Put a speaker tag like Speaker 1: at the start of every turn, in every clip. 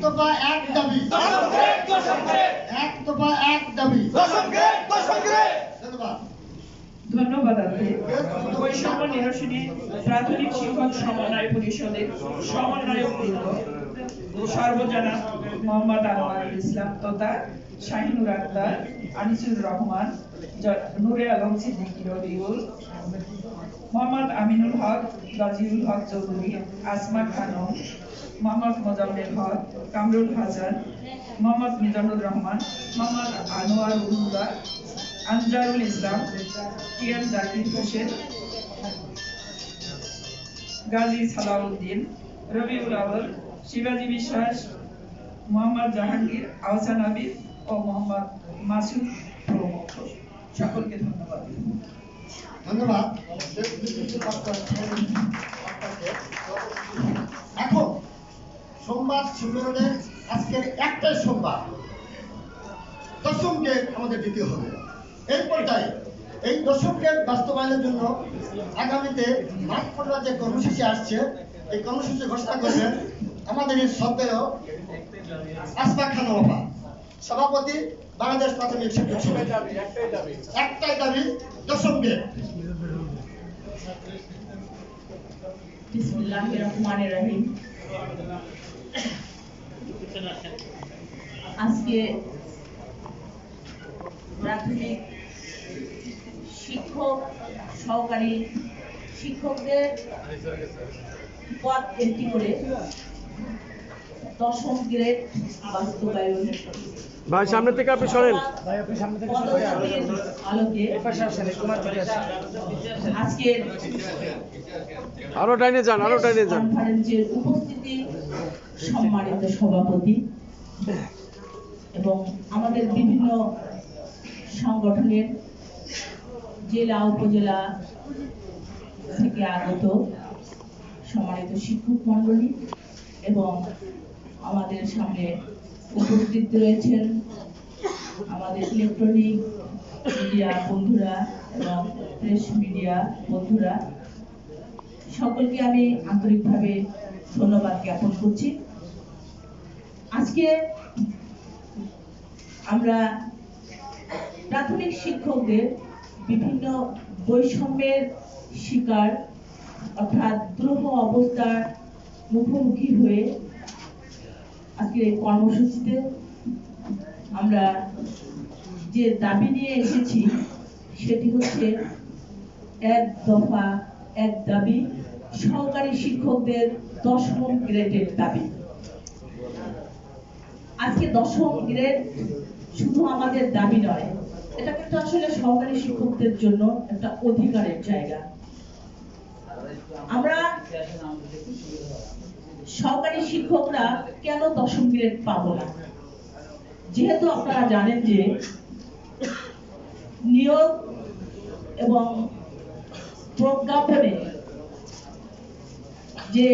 Speaker 1: দফা এক দাবি। এক দফা এক দাবি। ধন্যবাদ।
Speaker 2: ধন্যবাদ আপনি। বৈষম্য নিরসনে প্রাথমিক শিক্ষক সমন্বয় পরিষদের সমন্বয়ক বৃন্দ। সর্বজনা মোহাম্মদ আনোয়ারুল ইসলাম তথা শাহিনুর আক্তার আনিসুর রহমান নূরে আলম সিদ্দিকী রবিউল মোহাম্মদ আমিনুল হক, গাজীউল হক চৌধুরী, আসমা খানম, মোহাম্মদ মোজাম্মেল হক, কামরুল হাসান, মোহাম্মদ মিজানুর রহমান, মোহাম্মদ আনোয়ার উল্লাহ আনজারুল ইসলাম টিএম জাকির হোসেন, গাজী সালাউদ্দিন, রবিউল আওয়াল শিবাজী বিশ্বাস, মোহাম্মদ জাহাঙ্গীর, আহসান হাবিব ও মোহাম্মদ মাসুদ প্রমুখ। সকলকে ধন্যবাদ।
Speaker 1: পর্যায়ে বাস্তবায়নের জন্য আগামীতে মাঠ পড়া যে কর্মসূচি আসছে, এই কর্মসূচি ঘোষণা করবেন আমাদের এই আসফা খান বাবা সভাপতি বাংলাদেশ প্রাথমিক শিক্ষক সমিতি। একটাই দাবি দশম
Speaker 3: আজকে প্রাথমিক শিক্ষক সহকারী শিক্ষকদের পদ এন্ট্রি করে দশম গ্রেড বাস্তবায়ন
Speaker 4: ভাই সামনে থেকে আপনি সরেন।
Speaker 3: পদক্ষেপের আলোকে আজকের
Speaker 4: আরও টাইনে যান আরও টাইনে যান।
Speaker 3: কনফারেন্সের উপস্থিতি সম্মানিত সভাপতি এবং আমাদের বিভিন্ন সংগঠনের জেলা উপজেলা থেকে আগত সম্মানিত শিক্ষক মণ্ডলী এবং আমাদের সামনে উপস্থিত রয়েছেন আমাদের ইলেকট্রনিক মিডিয়া বন্ধুরা এবং প্রেস মিডিয়া বন্ধুরা। সকলকে আমি আন্তরিকভাবে ধন্যবাদ জ্ঞাপন করছি। আজকে আমরা প্রাথমিক শিক্ষকদের বিভিন্ন বৈষম্যের শিকার অর্থাৎ দ্রোহ অবস্থার মুখোমুখি হয়ে আজকের এই কর্মসূচিতে আমরা যে দাবি নিয়ে এসেছি, সেটি হচ্ছে এক দফা, এক দাবি, সহকারী শিক্ষকদের দশম গ্রেডের দাবি। আজকে দশম গ্রেড শুধু আমাদের দাবি নয়, এটা কিন্তু আসলে সহকারী শিক্ষকদের জন্য একটা অধিকারের জায়গা। আমরা সহকারী শিক্ষকরা কেন দশম গ্রেড পাবো না? যেহেতু আপনারা জানেন যে নিয়োগ এবং প্রজ্ঞাপনে যে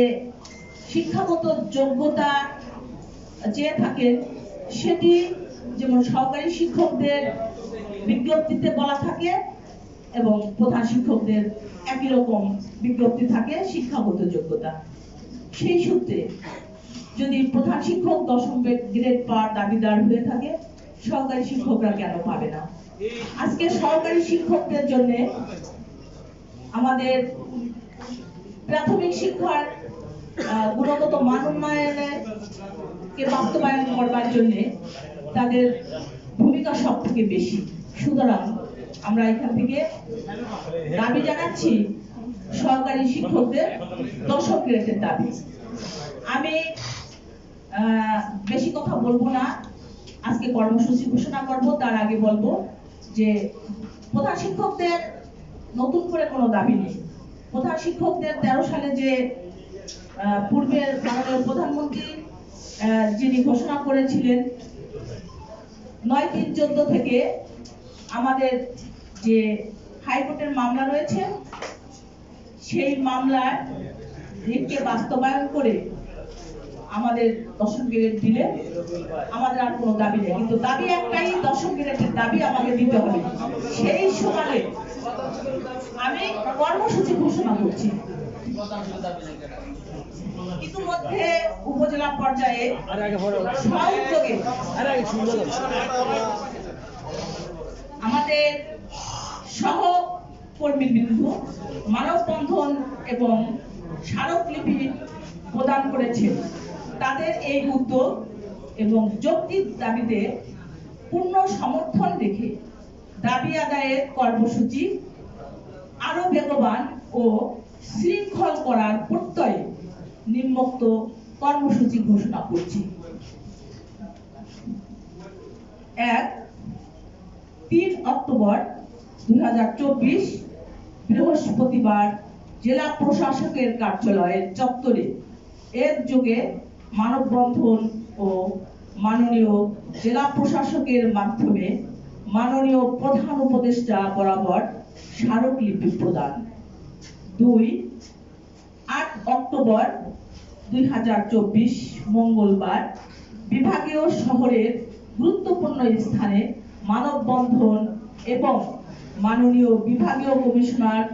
Speaker 3: শিক্ষাগত যোগ্যতা চেয়ে থাকেন, সেটি যেমন সহকারী শিক্ষকদের বিজ্ঞপ্তিতে বলা থাকে এবং প্রধান শিক্ষকদের একই রকম বিজ্ঞপ্তি থাকে শিক্ষাগত যোগ্যতা। সেই সূত্রে যদি প্রধান শিক্ষক দশম গ্রেড পাওয়ার দাবিদার হয়ে থাকে সহকারী শিক্ষকরা কেন পাবে না? আজকে সহকারী শিক্ষকদের জন্য আমাদের প্রাথমিক শিক্ষার গুণগত মান উন্নয়নের কে বাস্তবায়ন করবার জন্য তাদের ভূমিকা সব থেকে বেশি। সুতরাং আমরা এখান থেকে দাবি জানাচ্ছি সরকারি শিক্ষকদের দশম গ্রেডের দাবি। আমি বেশি কথা বলব না। আজকে কর্মসূচি ঘোষণা করব, তার আগে বলব যে প্রধান শিক্ষকদের নতুন করে কোনো দাবি নেই। প্রধান শিক্ষকদের তেরো সালে যে পূর্বের মাননীয় প্রধানমন্ত্রী যিনি ঘোষণা করেছিলেন, নয় তিন চোদ্দ থেকে আমাদের যে হাইকোর্টের মামলা রয়েছে সেই মামলার রিটকে বাস্তবায়ন করে আমাদের দশম গ্রেড দিলে আমাদের আর কোনো দাবি নেই। কিন্তু দাবি একটাই, দশম গ্রেডের দাবি আমাকে দিতে হবে। সেই সকালে আমি কর্মসূচি ঘোষণা করছি। ইতিমধ্যে উপজেলা পর্যায়ে সহযোগে আমাদের সহকর্মীবৃন্দ মানববন্ধন এবং স্মারকলিপি প্রদান করেছেন। তাদের এই উদ্যোগ এবং যৌক্তিক দাবিতে পূর্ণ সমর্থন রেখে দাবি আদায়ের কর্মসূচি আরও বেগবান ও শৃঙ্খল করার প্রত্যয়ে নিম্নোক্ত কর্মসূচি ঘোষণা করছি। এক, তিন অক্টোবর দু হাজার চব্বিশ বৃহস্পতিবার জেলা প্রশাসকের কার্যালয়ের চত্বরে। এর যুগে মানববন্ধন ও মাননীয় জেলা প্রশাসকের মাধ্যমে মাননীয় প্রধান উপদেষ্টা বরাবর স্মারকলিপি প্রদান। দুই, আট অক্টোবর দুই হাজার চব্বিশ, মঙ্গলবার, বিভাগীয় শহরের গুরুত্বপূর্ণ স্থানে মানববন্ধন এবং মাননীয় বিভাগীয় কমিশনার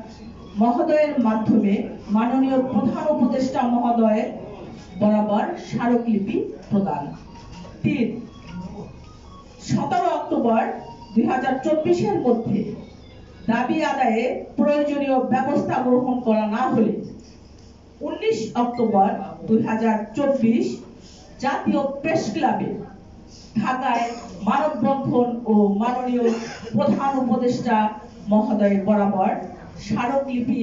Speaker 3: মহোদয়ের মাধ্যমে মাননীয় প্রধান উপদেষ্টা মহোদয়ের বরাবর স্মারকলিপি প্রদান। তিন, সতেরো অক্টোবর দুই চব্বিশের মধ্যে দাবি আদায়ে প্রয়োজনীয় ব্যবস্থা গ্রহণ করা না হলে উনিশ অক্টোবর দুই হাজার চব্বিশ জাতীয় প্রেস ক্লাবে ঢাকায় মানববন্ধন ও মাননীয় প্রধান উপদেষ্টা মহোদয় বরাবর স্মারকলিপি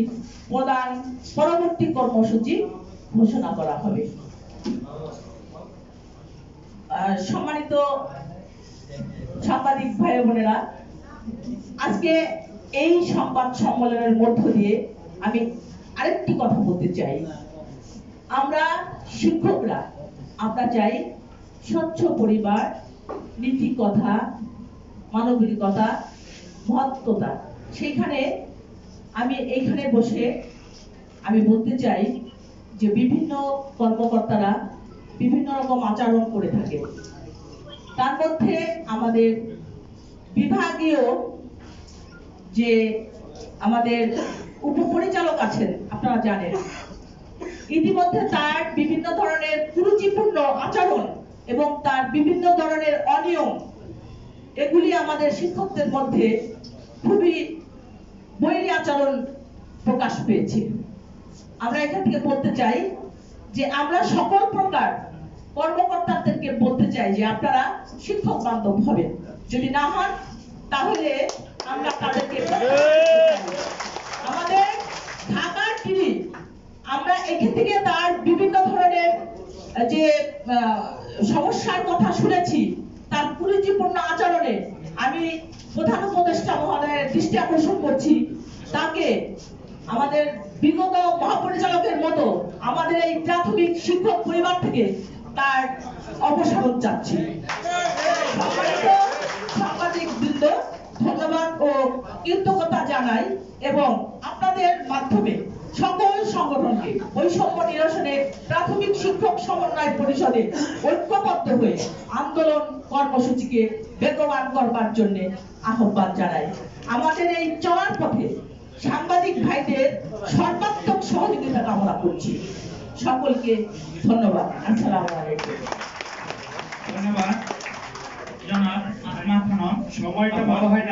Speaker 3: প্রদান পরবর্তী কর্মসূচি ঘোষণা করা হবে। সম্মানিত সাংবাদিক ভাই বোনেরা, আজকে এই সংবাদ সম্মেলনের মধ্য দিয়ে আমি আরেকটি কথা বলতে চাই। আমরা শিক্ষকরা, আমরা চাই স্বচ্ছ পরিবার নীতি কথা মানবিকতা, মহত্বতা। সেখানে আমি এইখানে বসে আমি বলতে চাই যে বিভিন্ন কর্মকর্তারা বিভিন্ন রকম আচরণ করে থাকে। তার মধ্যে আমাদের বিভাগীয় যে আমাদের উপপরিচালক আছেন, আপনারা জানেন, ইতিমধ্যে তার বিভিন্ন ধরনের কুরুচিপূর্ণ এবং তার বিভিন্ন ধরনের অনিয়ম, এগুলি আমাদের শিক্ষকদের মধ্যে খুবই বৈরী আচরণ প্রকাশ পেয়েছে। আমরা এখান থেকে বলতে চাই যে আমরা সকল প্রকার কর্মকর্তাদেরকে বলতে চাই যে আপনারা শিক্ষক বান্ধব হবেন। যদি না হন, তাহলে আমরা তাদেরকে আমাদের ঢাকার টিভি আমরা এখান থেকে তার বিভিন্ন ধরনের যে সমস্যার কথা শুনেছি। তার কুরুচিপূর্ণ আচরণে আমি প্রধান উপদেষ্টা মহোদয়ের দৃষ্টি আকর্ষণ করছি। তাকে আমাদের বিগত মহাপরিচালকের মতো আমাদের এই প্রাথমিক শিক্ষক পরিবার থেকে তার অপসারণ চাচ্ছি। সাংবাদিক বৃন্দ, ধন্যবাদ ও কৃতজ্ঞতা জানাই এবং আপনাদের মাধ্যমে সকল সংগঠনকে বৈষম্য নিরসনে প্রাথমিক শিক্ষক সমন্বয় পরিষদে ঐক্যবদ্ধ হয়ে আন্দোলন কর্মসূচিকে বেগবান করবার জন্য আহ্বান জানাই। আমাদের এই চলার পথে সাংবাদিক ভাইদের সর্বাত্মক সহযোগিতা কামনা করছি। সকলকে ধন্যবাদ। আসসালামু আলাইকুম।
Speaker 5: ধন্যবাদ। সময়টা বড় হয় না